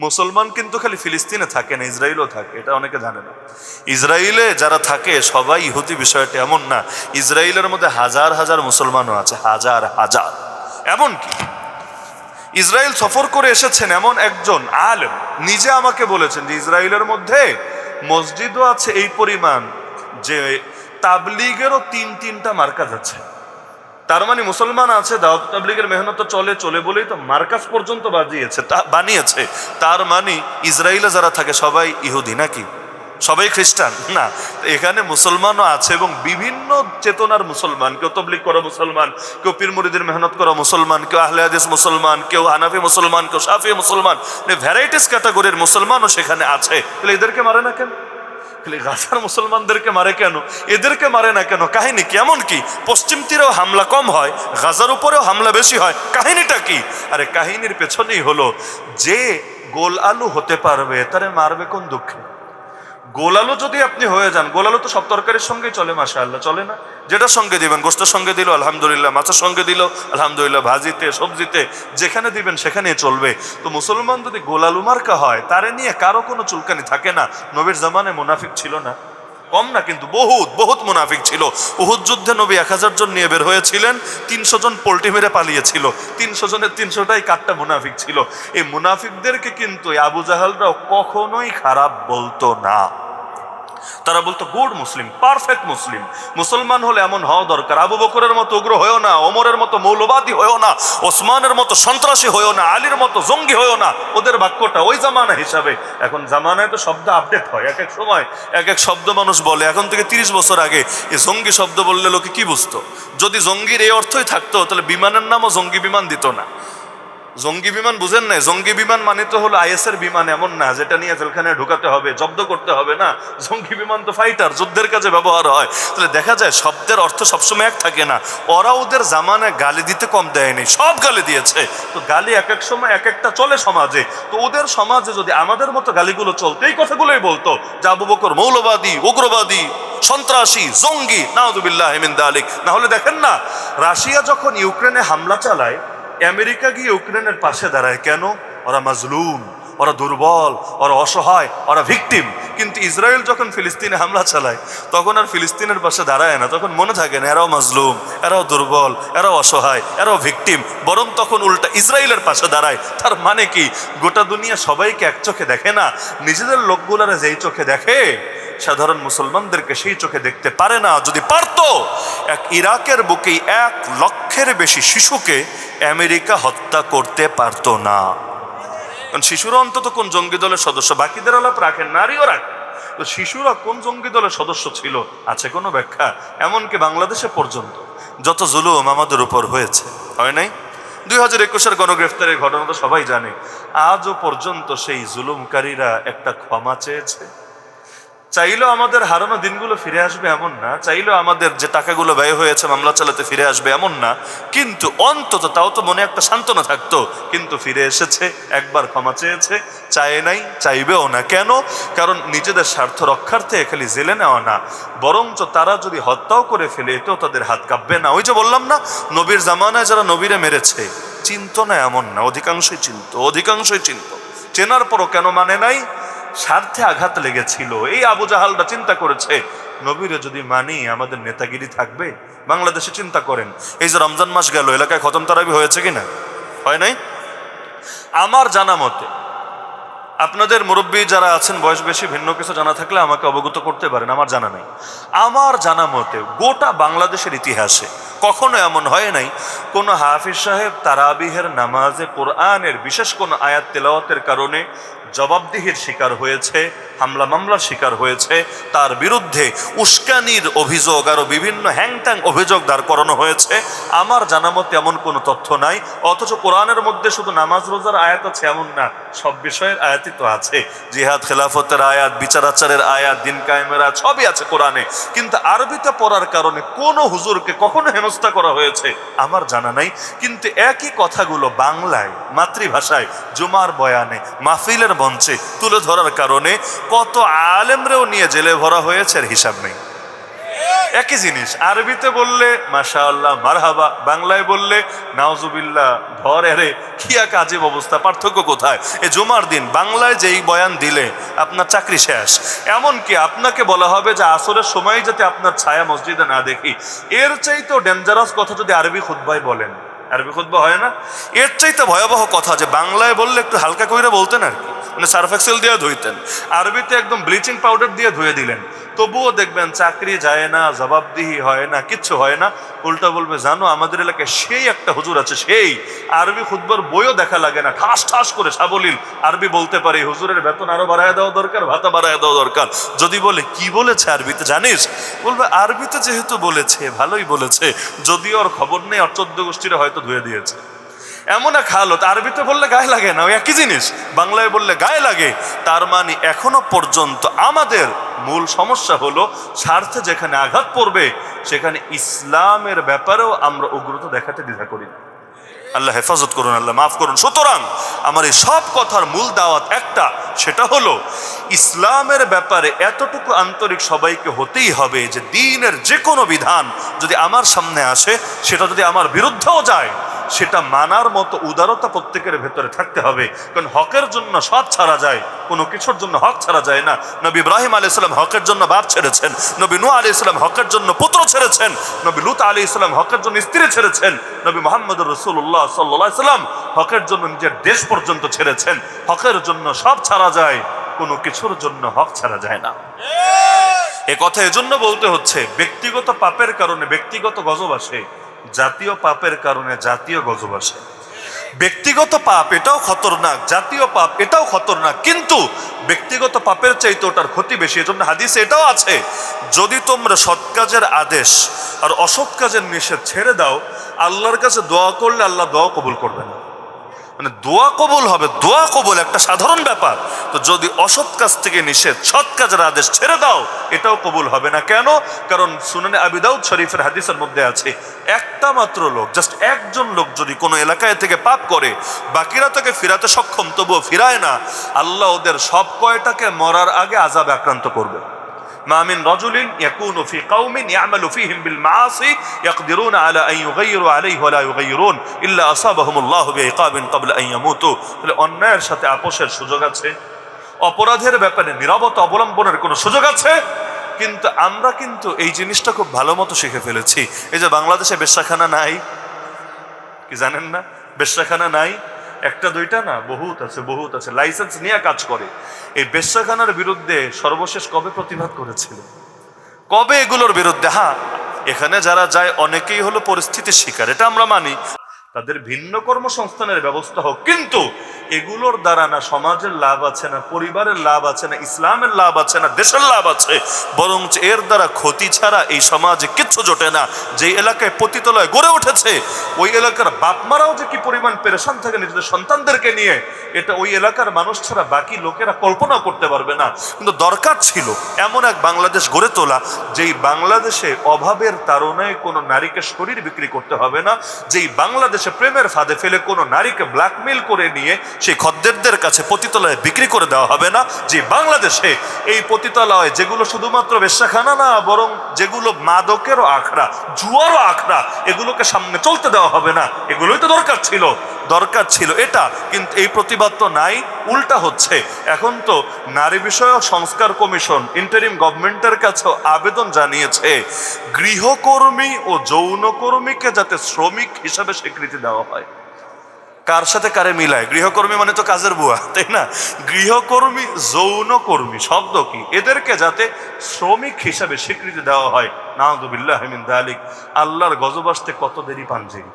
মুসলমান কিন্তু খালি ফিলিস্তিনে থাকে না, ইসরায়েলও থাকে, এটা অনেকে জানে না। ইসরায়েলে যারা থাকে, সবাই ইহুদি, বিষয়টা এমন না। ইসরায়েলের মধ্যে হাজার হাজার মুসলমানও আছে, হাজার হাজার। এমন কি ইসরায়েল সফর করে এসেছেন এমন একজন আলেম, নিজে আমাকে বলেছেন যে ইসরায়েলের মধ্যে মসজিদও আছে এই পরিমাণ যে তাবলিগেরও তিন তিনটা মার্কাজ আছে। তার মানে মুসলমান আছে, দাওয়াত তাবলিগের মেহনত তো চলে চলে বলেই তো মার্কাজ পর্যন্ত বাজিয়েছে, তা বানিয়েছে। তার মানে ইসরায়েলে যারা থাকে, সবাই ইহুদি নাকি? সবাই খ্রিস্টান? না। এখানে মুসলমানও আছে এবং বিভিন্ন চেতনার মুসলমান, কেউ তবলিগ করা মুসলমান, কেউ পীর মুরিদের মেহনত করা মুসলমান, কেউ আহলে হাদিস মুসলমান, কেউ হানাফি মুসলমান, কেউ সাফি মুসলমান ভ্যারাইটিস ক্যাটাগরির মুসলমানও সেখানে আছে। তাহলে এদেরকে মারে না কেন? গাজার মুসলমানদেরকে মারে কেন? এদেরকে মারে না কেন? কাহিনী কেমন কি? পশ্চিম তীরেও হামলা কম হয়, গাজার উপরেও হামলা বেশি হয়। কাহিনীটা কি? আরে কাহিনীর পেছনেই হলো, যে গোল আলু হতে পারবে, তারে মারবে কোন দুঃখে? গোল আলু যদি আপনি হয়ে যান, গোলালো তো সব তরকারির সঙ্গেই চলে মাসা আল্লাহ চলে না? যেটা সঙ্গে দিবেন? গোষ্ঠের সঙ্গে দিল, আলহামদুলিল্লাহ। মাছের সঙ্গে দিল, আলহামদুলিল্লাহ। ভাজিতে, সবজিতে, যেখানে দিবেন, সেখানে চলবে। তো মুসলমান যদি গোলালুমার্কা মার্কা হয়, তারে নিয়ে কারও কোনো চুলকানি থাকে না? নবীর জামানে মুনাফিক ছিল না? কম না, কিন্তু বহুত বহুত মুনাফিক ছিল। উহুদ যুদ্ধে নবী এক হাজার জন নিয়ে বের হয়েছিলেন, তিনশো জন পোল্টি মেরে পালিয়েছিল। তিনশো জনের তিনশোটাই কাটটা মুনাফিক ছিল। এই মুনাফিকদেরকে কিন্তু আবু জাহালরাও কখনোই খারাপ বলতো না। তারা বলতো, গুড মুসলিম পারফেক্ট মুসলিম। মুসলমান হলে এমন হওয়া দরকার। আবু বকরের মতো উগ্র হয়েও না, ওমরের মতো মৌলবাদী হয়েও না, ওসমানের মতো সন্ত্রাসী হয়েও না, আলীর মতো জঙ্গি হয়েও না। ওদের বাক্যটা ওই জামানা হিসাবে। এখন জামানায় তো শব্দ আপডেট হয়, এক এক সময় এক এক শব্দ মানুষ বলে। এখন থেকে তিরিশ বছর আগে এই জঙ্গি শব্দ বললে লোকে কি বুঝতো? যদি জঙ্গির এই অর্থই থাকতো, তাহলে বিমানের নামও জঙ্গি বিমান দিত না। জঙ্গি বিমান বুঝেন নাই? জঙ্গি বিমান মানে তো হলো আইএসের বিমান এমন না, যেটা নিয়ে জেলখানায় ঢুকাতে হবে, জব্দ করতে হবে না। জঙ্গি বিমান তো ফাইটার যুদ্ধের কাজে ব্যবহার হয়। তাহলে দেখা যায় শব্দের অর্থ সবসময় এক থাকে না। ওরা ওদের জামানায় গালি দিতে কম দেয়নি, সব গালি দিয়েছে। তো গালি এক এক সময় এক একটা চলে সমাজে। তো ওদের সমাজে যদি আমাদের মতো গালিগুলো চলতো, এই কথাগুলোই বলতো, যে আবু বকর মৌলবাদী, উগ্রবাদী, সন্ত্রাসী, জঙ্গি নাউদুবিল্লাহ হেমিন দালিক। না হলে দেখেন না, রাশিয়া যখন ইউক্রেনে হামলা চালায় আমেরিকা গিয়ে ইউক্রেনের পাশে দাঁড়ায় কেন? ওরা মাজলুম, ওরা দুর্বল, ওরা অসহায়, ওরা ভিকটিম। কিন্তু ইসরায়েল যখন ফিলিস্তিনে হামলা চালায়, তখন আর ফিলিস্তিনের পাশে দাঁড়ায় না। তখন মনে থাকে না, এরাও মাজলুম, এরাও দুর্বল, এরাও অসহায়, এরাও ভিকটিম। বরং তখন উল্টা ইসরায়েলের পাশে দাঁড়ায়। তার মানে কি? গোটা দুনিয়া সবাইকে এক চোখে দেখে না? নিজেদের লোকগুলারা যেই চোখে দেখে, সাধারণ মুসলমানদেরকে সেই চোখে দেখতে পারে না। যদি পারতো এক ইরাকের বুকেই এক লক্ষের বেশি শিশুকে আমেরিকা হত্যা করতে পারতো না। কারণ শিশুরা অন্তত কোন জঙ্গি দলের সদস্য? বাকিদের আলাপ রাখেন, নারীও রাখেন। তো শিশুরা কোন জঙ্গি দলের সদস্য ছিল? আছে কোনো ব্যাখ্যা? এমনকি বাংলাদেশে পর্যন্ত। যত জুলুম আমাদের উপর হয়েছে। হয় নাই? দুই হাজার একুশের গণগ্রেফতারের ঘটনা তো সবাই জানে। আজও পর্যন্ত সেই জুলুমকারীরা একটা ক্ষমা চেয়েছে। চাইলেও আমাদের হারানো দিনগুলো ফিরে আসবে এমন না। চাইলেও আমাদের যে টাকাগুলো ব্যয় হয়েছে, মামলা চালাতে ফিরে আসবে এমন না। কিন্তু অন্তত তাও তো মনে একটা সান্ত্বনা থাকতো। কিন্তু ফিরে এসেছে, একবার ক্ষমা চেয়েছে, চায় নাই, চাইবেও না। কেন? কারণ নিজেদের স্বার্থ রক্ষার্থে খালি জেলে নেওয়া না। বরঞ্চ তারা যদি হত্যাও করে ফেলে, এতেও তাদের হাত কাঁপবে না। ওই যে বললাম না, নবীর জামানায় যারা নবীরে মেরেছে চিন্ত না এমন না। অধিকাংশই চিন্ত অধিকাংশই চিন্ত। চেনার পরও কেন মানে নাই? স্বার্থে আঘাত লেগেছিল। এই আবু জাহালটা চিন্তা করেছে, নবীরে যদি মানি, আমাদের নেতাগিরি থাকবে? বাংলাদেশে চিন্তা করেন, এই যে রমজান মাস গেল, এলাকায় খতম তারাবি হয়েছে কিনা হয় নাই? আমার জানা মতে, আপনাদের মুরব্বী যারা আছেন, বয়স বেশি, ভিন্ন কিছু জানা থাকলে আমাকে অবগত করতে পারেন, আমার জানা নাই। আমার জানা মতে, গোটা বাংলাদেশের ইতিহাসে কখনো এমন হয় নাই, কোনো হাফিজ সাহেব তারাবিহের নামাজে কোরআনের বিশেষ কোনো আয়াত তেলাওয়াতের কারণে জবাবদিহির শিকার হয়েছে। হামলা মামলার শিকার হয়েছে। তার বিরুদ্ধে উস্কানির অভিযোগ আরও বিভিন্ন হ্যাংট্যাং অভিযোগ দাঁড় করানো হয়েছে। আমার জানা মতে এমন কোনো তথ্য নাই। অথচ কোরআনের মধ্যে শুধু নামাজ, রোজার আয়াত আছে, এমন না। সব বিষয়ের আয়াতই তো আছে। জিহাদ, খেলাফতের আয়াত বিচারাচারের আয়াত, দিন কায়েমের সবই আছে কোরআনে। কিন্তু আরবিতে পড়ার কারণে কোনো হুজুরকে কখনো হেনস্থা করা হয়েছে, আমার জানা নাই। কিন্তু একই কথাগুলো বাংলায়, মাতৃভাষায়, জুমার বয়ানে, মাহফিলের মঞ্চে তুলে ধরার কারণে কত আলেমরেও নিয়ে জেলে ভরা হয়েছে এর হিসাব নেই। একই জিনিস, আরবিতে বললে মাশা আল্লাহ মারহাবা, বাংলায় বললে নাওজুবিল্লাহ ধর এরে, কি এক আজীব অবস্থা, পার্থক্য কোথায়? এ জুমার দিন, বাংলায় যেই বয়ান দিলে, আপনার চাকরি শেষ। এমনকি আপনাকে বলা হবে যে, আসরের সময় যাতে আপনার ছায়া মসজিদে না দেখি। এর চাইতেও ডেঞ্জারাস কথা যদি আরবি খুদ্বাই বলেন। আরবি খুদ্ হয় না? এর চাইতে ভয়াবহ কথা যে বাংলায় বললে একটু হালকা কইরা বলতেন আর কি। মানে সার্ফ এক্সেল দিয়ে ধুইতেন। আরবিতে একদম ব্লিচিং পাউডার দিয়ে ধুয়ে দিলেন। তবুও দেখবেন চাকরি যায় না, জবাবদিহি হয় না, কিচ্ছু হয় না। উল্টা বলবে, জানো, আমাদের এলাকায় সেই একটা হুজুর আছে, সেই আরবি খুদ্বার বইও দেখা লাগে না, ঠাস ঠাস করে সাবলীল। আরবি বলতে পারে, হুজুরের বেতন আরও বাড়ায় দেওয়া দরকার, ভাতা বাড়ায় দেওয়া দরকার। যদি বলে, কি বলেছে আরবিতে? জানিস? বলবে, আরবিতে যেহেতু বলেছে, ভালোই বলেছে। যদিও ওর খবর নেই আর চোদ্দ গোষ্ঠীরা হয়তো ধুয়ে দিয়েছে। এমন এক হালত, আরবিতে বললে গায়ে লাগে না, ওই একই জিনিস। বাংলায় বললে গায়ে লাগে। তার মানে এখনও পর্যন্ত আমাদের মূল সমস্যা হলো স্বার্থে যেখানে আঘাত পড়বে, সেখানে ইসলামের ব্যাপারেও আমরা উগ্রতা দেখাতে দ্বিধা করি না। আল্লাহ হেফাজত করুন, আল্লাহ মাফ করুন। সুতরাং আমার এই সব কথার মূল দাওয়াত একটা, সেটা হলো ইসলামের ব্যাপারে এতটুকু আন্তরিক সবাইকে হতেই হবে যে দিনের যে কোনো বিধান যদি আমার সামনে আসে, সেটা যদি আমার বিরুদ্ধেও যায় সেটা মানার মতো উদারতা প্রত্যেকের ভেতরে থাকতে হবে। কারণ হকের জন্য সব ছাড়া যায় কোনো কিছুর জন্য হক ছাড়া যায় না। নবী ইব্রাহিম আলী ইসলাম হকের জন্য বাপ ছেড়েছেন। নবী নু আলী ইসলাম হকের জন্য পুত্র ছেড়েছেন। নবী লুত আলী ইসলাম হকের জন্য স্ত্রী ছেড়েছেন। নবী মোহাম্মদ রসুল্লাহ সাল্লাহ সাল্লাম হকের জন্য নিজের দেশ পর্যন্ত ছেড়েছেন। হকের জন্য সব ছাড়া যায় কোনো কিছুর জন্য হক ছাড়া যায় না। এ কথা এজন্য বলতে হচ্ছে ব্যক্তিগত পাপের কারণে ব্যক্তিগত গজব আসে। জাতীয় পাপের কারণে জাতীয় গজব আসে। ব্যক্তিগত পাপ এটাও খতরনাক, জাতীয় পাপ এটাও খতরনাক, কিন্তু ব্যক্তিগত পাপের চাইতে ওটার ক্ষতি বেশি, এজন্য হাদিসে এটাও আছে, যদি তোমরা সৎ কাজের আদেশ আর অসৎ কাজের নিষেধ ছেড়ে দাও, আল্লাহর কাছে দোয়া করলে আল্লাহ দোয়া কবুল করবে না। মানে দোয়া কবুল হবে, দোয়া কবুল একটা সাধারণ ব্যাপার। তো যদি অসৎ কাজ থেকে নিষেধ, সৎ কাজের আদেশ ছেড়ে দাও, এটাও কবুল হবে না। কেন? কারণ সুনানে আবিদাউদ শরীফের হাদিসের মধ্যে আছে, একটা মাত্র লোক জাস্ট একজন লোক যদি কোনো এলাকায় থেকে পাপ করে, বাকিরা তাকে ফিরাতে সক্ষম, তবুও ফিরায় না, আল্লাহ ওদের সব কয়টাকে মরার আগে আজাবে আক্রান্ত করবে। মামিন রজুলিন ইয়াকুনু ফি কওমিন ইয়ামালু ফিহিম বিল মাআসি ইয়াকদিরুনা আলা আন ইউগাইরু আলাইহি ওয়া লা ইউগাইরুন ইল্লা আসাবাহুমুল্লাহু বিইকাবিন ক্বাবলা আন ইয়ামুতু। অন্যায়ের সাথে আপোষের সুযোগ আছে, অপরাধের ব্যাপারে নিরবতা অবলম্বনের কোনো সুযোগ আছে? কিন্তু আমরা কিন্তু এই জিনিসটা খুব ভালো মতো শিখে ফেলেছি। এই যে বাংলাদেশে বেশাখানা নাই, কি জানেন না? বেশাখানা নাই একটা, দুইটা না? বহুত আছে বহুত আছে। লাইসেন্স নিয়ে কাজ করে। এই বেশ্যাখানার বিরুদ্ধে সর্বশেষ কবে প্রতিবাদ করেছিল? কবে এগুলোর বিরুদ্ধে? হ্যাঁ এখানে যারা যায়, অনেকেই হলো পরিস্থিতির শিকার। এটা আমরা মানি। তাদের ভিন্ন কর্মসংস্থানের ব্যবস্থা হোক। কিন্তু এগুলোর দ্বারা না সমাজের লাভ আছে, না পরিবারের লাভ আছে, না ইসলামের লাভ আছে, না দেশের লাভ আছে বরং এর দ্বারা ক্ষতি ছাড়া এই সমাজে কিচ্ছু জোটে না। যে এলাকায় পতিতলয় গড়ে উঠেছে, ওই এলাকার বাপমারাও যে কি পরিমাণ পেরেশান থাকে নিজেদের সন্তানদেরকে নিয়ে, এটা ওই এলাকার মানুষ ছাড়া বাকি লোকেরা কল্পনা করতে পারবে না। কিন্তু দরকার ছিল এমন এক বাংলাদেশ গড়ে তোলা, যেই বাংলাদেশে অভাবের তারণায় কোনো নারীকে শরীর বিক্রি করতে হবে না, যেই বাংলাদেশে প্রেমের ফাঁদে ফেলে কোনো নারীকে ব্ল্যাকমেল করে নিয়ে সেই খদ্দেরদের কাছে পতিতলায় বিক্রি করে দেওয়া হবে না, যে বাংলাদেশে এই পতিতালয়, যেগুলো শুধুমাত্র বেশ্যাখানা না, বরং যেগুলো মাদকেরও আখড়া, জুয়ারও আখড়া, এগুলোকে সামনে চলতে দেওয়া হবে না। এগুলোই তো দরকার ছিল। দরকার ছিল এটা, কিন্তু এই প্রতিবাদ তো নাই, উল্টা হচ্ছে। এখন তো নারী বিষয়ক সংস্কার কমিশন ইন্টারিম গভর্নমেন্টের কাছেও আবেদন জানিয়েছে, গৃহকর্মী ও যৌনকর্মীকে যাতে শ্রমিক হিসাবে স্বীকৃতি দেওয়া হয়। কার সাথে কারে মিলায়? গৃহকর্মী মানে তো কাজের বুয়া, তাই না? গৃহকর্মী, যৌনকর্মী শব্দ কি? এদেরকে যাতে শ্রমিক হিসাবে স্বীকৃতি দেওয়া হয়। নাহদুবিল্লাহ মিন দালিক। আল্লাহর গজবাসতে কত দেরি পাঞ্জেরি